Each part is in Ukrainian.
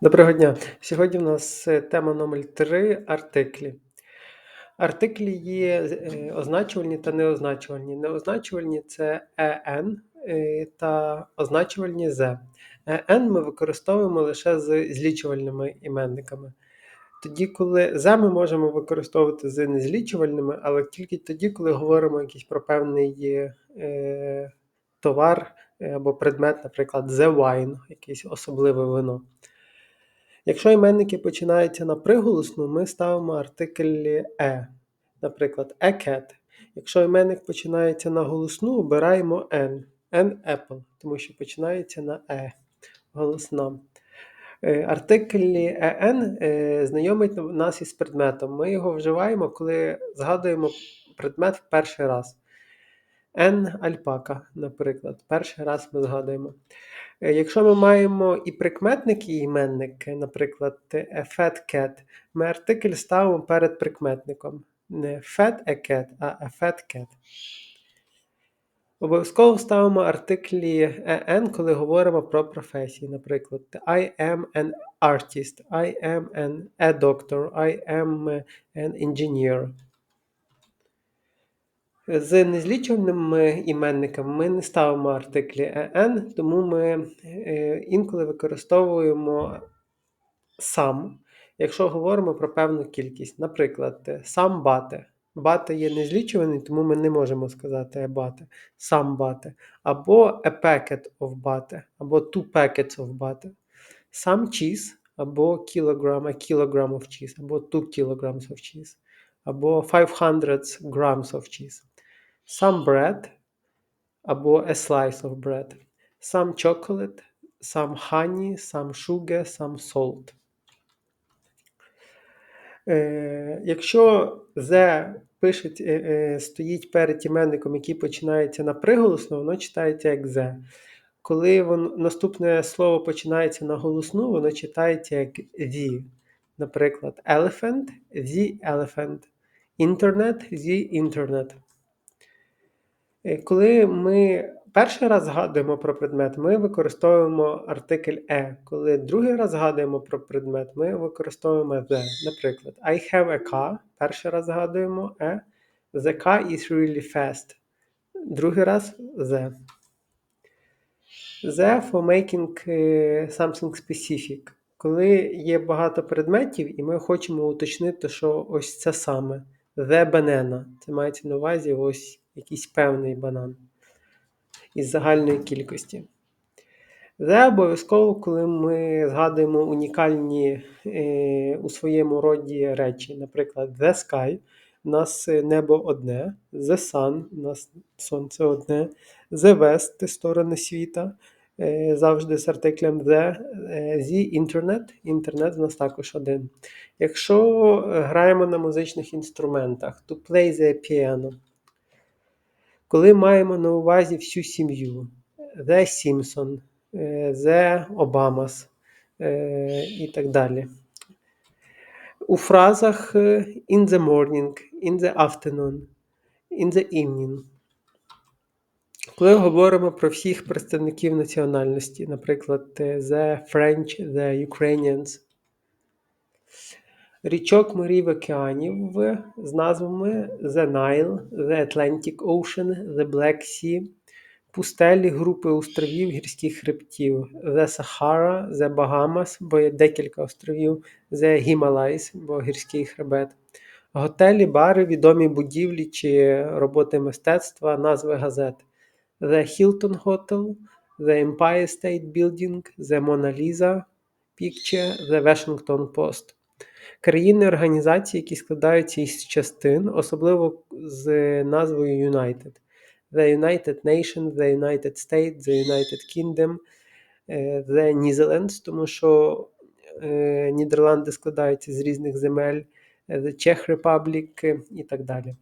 Доброго дня! Сьогодні в нас е, тема номер 3 артиклі. Артиклі є е, означувальні та неозначувальні. Неозначувальні це «en» е, та означувальні «the». «En» ми використовуємо лише з злічувальними іменниками. Тоді, коли «the» ми можемо використовувати з незлічувальними, але тільки тоді, коли говоримо якийсь про певний е, товар або предмет, наприклад, «the wine», якесь особливе вино. Якщо іменники починаються на приголосну, ми ставимо артикль е, наприклад, a cat. Якщо іменник починається на голосну, обираємо n, an apple, тому що починається на е, голосна. Е, артикль en е, знайомить нас із предметом. Ми його вживаємо, коли згадуємо предмет в перший раз. N альпака, наприклад, перший раз ми згадуємо. Е, якщо ми маємо і прикметник, і іменник, наприклад, fat cat, ми артикль ставимо перед прикметником. Не fat a cat, а a fat cat. Обов'язково ставимо артиклі en, коли говоримо про професії. Наприклад, I am an artist, I am an, a doctor, I am an engineer. З незлічуваними іменниками ми не ставимо артиклі «en», тому ми е, інколи використовуємо сам, якщо говоримо про певну кількість. Наприклад, сам бате. Бате є незлічуваний, тому ми не можемо сказати «a бате», сам бате. Або a packet of bate, або two packets of bate. Сам cheese, або kilogram, a kilogram of cheese, або two kilograms of cheese, або 500 grams of cheese some bread або a slice of bread, some chocolate, some honey, some sugar, some salt. Е, Якщо the пишуть, е, е, стоїть перед іменником, який починається на приголосну, воно читається як the. Коли воно, наступне слово починається на голосну, воно читається як the. Наприклад, elephant, the elephant, internet, the internet. Е, коли ми перший раз згадуємо про предмет, ми використовуємо артикль е. Коли другий раз згадуємо про предмет, ми використовуємо the. Наприклад, I have a car. Перший раз згадуємо е. The car is really fast. Другий раз the. The for making е, something specific. Коли є багато предметів, і ми хочемо уточнити, що ось це саме. The banana. Це мається на увазі ось якийсь певний банан із загальної кількості. Це обов'язково, коли ми згадуємо унікальні е, у своєму роді речі. Наприклад, The Sky, у нас небо одне, The Sun, у нас сонце одне, The West сторони світа. Е, завжди з артиклем The, е, The Internet. Інтернет у нас також один. Якщо граємо на музичних інструментах, to play the piano. Коли маємо на увазі всю сім'ю, The Simpson, е, The Obamas е, і так далі. У фразах е, in the morning, in the afternoon, in the evening. Коли говоримо про всіх представників національності, наприклад, The French, The Ukrainians, річок морів океанів з назвами The Nile, The Atlantic Ocean, The Black Sea, пустелі групи островів гірських хребтів, The Sahara, The Bahamas, бо є декілька островів, The Himalayas, бо гірський хребет, готелі, бари, відомі будівлі чи роботи мистецтва, назви газет, The Hilton Hotel, The Empire State Building, The Mona Lisa Picture, The Washington Post. Країни організації, які складаються із частин, особливо з назвою United. The United Nations, The United States, The United Kingdom, е, The Netherlands, тому що е, Нідерланди складаються з різних земель, е, The Czech Republic і так далі.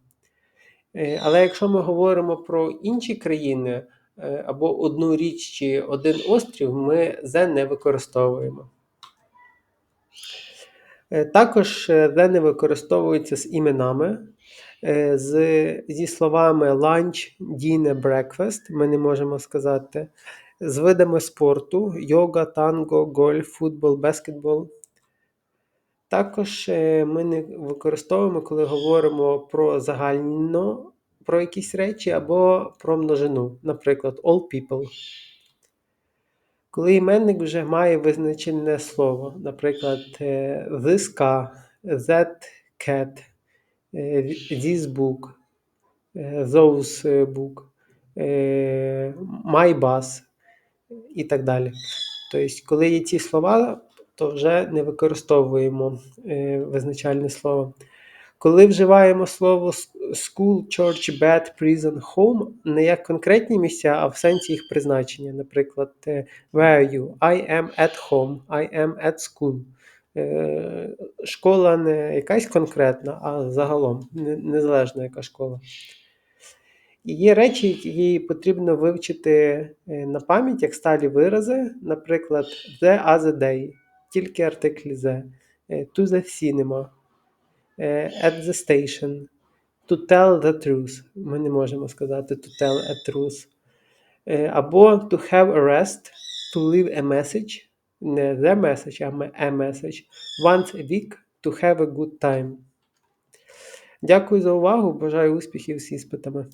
Але якщо ми говоримо про інші країни або одну річ чи один острів, ми «the» не використовуємо. Е, також the не використовується з іменами, е, з, зі словами lunch, dinner, breakfast. Ми не можемо сказати з видами спорту: йога, танго, гольф, футбол, баскетбол. Також е, ми не використовуємо, коли говоримо про загально про якісь речі або про множину, наприклад, all people. Коли іменник вже має визначене слово, наприклад, this car, that cat, this book, those book, my bus і так далі. Тобто, коли є ці слова, то вже не використовуємо е, визначальне слово. Коли вживаємо слово school, church, bed, prison, home не як конкретні місця, а в сенсі їх призначення. Наприклад, е, where are you? I am at home, I am at school. Е, Школа не якась конкретна, а загалом, не- незалежно яка школа. І є речі, які потрібно вивчити е, на пам'ять, як сталі вирази, наприклад, the other day, тільки артиклі the, to the cinema, at the station, to tell the truth. Ми не можемо сказати to tell a truth. Е, Або to have a rest, to leave a message, не the message, а a message, once a week, to have a good time. Дякую за увагу. Бажаю успіхів з іспитами.